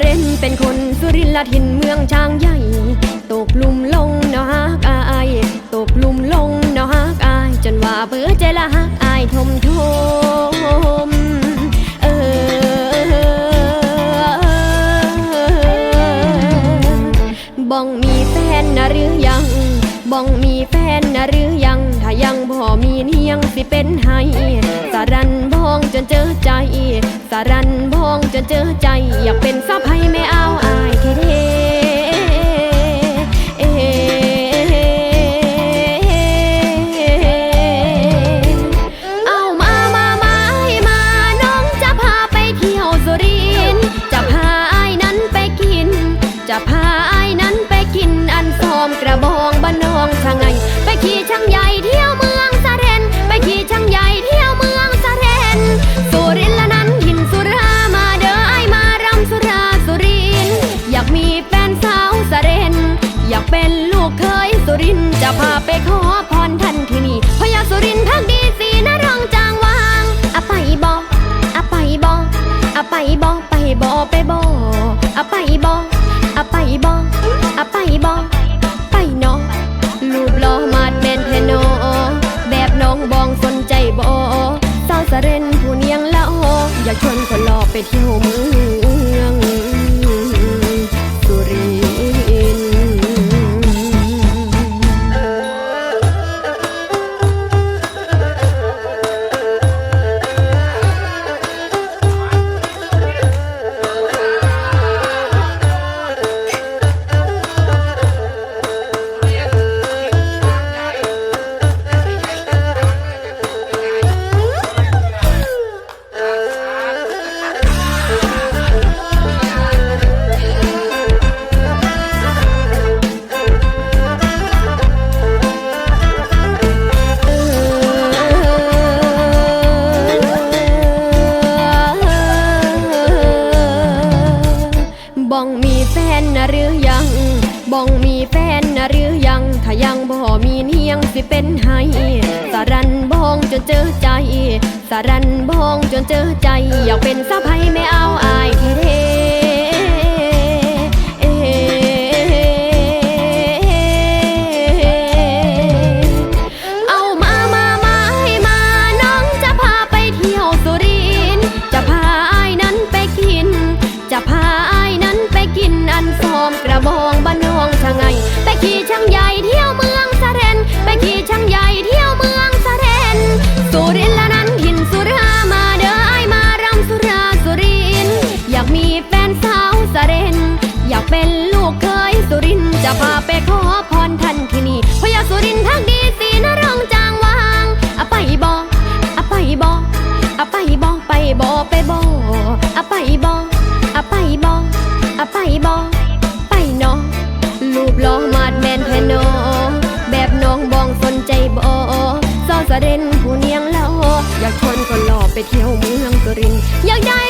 เรนเป็นคนสุรินทร์ละถิ่นเมืองช้างใหญ่ ตกลุมลงเนาะฮักอาย ตกลุมลงเนาะฮักอาย จนว่าเบื่อใจละฮักอายทมทมเออบ้องมีแฟนนะหรือยังบ้องมีแฟนนะหรือยัง ถ้ายังบ่มีเนียงสิเป็นไห้สารันบ จนเจอใจ สารันบ้องจนเจอใจ อยากเป็นสะพ้ยไม่เอาอ นจะพาไปขอพรท่านที่นี่พญาสุรินทร์พักดีสีนรองจางวางอะไปบอกอะไปบอกอะไปบอกไปบอไปบออะไปบอกอะไปบอกอะไปบอกไปเนาะรูปหล่อมาดแมนเทโนแบบน้องบองสนใจบอสาวสะเรนผู้เนียงละโออยากชวนคนหล่อไปเที่ยวมือ นะหรือยังบ้องมีแฟนนะหรือยัง ถ้ายังบ่มีเนียงสิเป็นไห้สารันบ้องจนเจอใจ สารันบ้องจนเจอใจ อยากเป็นสะพ้ยไม่เอาอายเท เป็นลูกเคยสุรินจะพาไปขอพรท่านที่นี่พญาสุรินทักดีสีนรงจางวางอะไปบออะไปบออะไปบอไปบอไปบออะไปบออะไปบออะไปบอไปเนาะรูปหล่อมาดแมนแทนอแบบน้องบองสนใจบอซอสะเด่นผู้เนียงแล้วอยากชวนคนหล่อไปเที่ยวเมืองสุรินอยากได้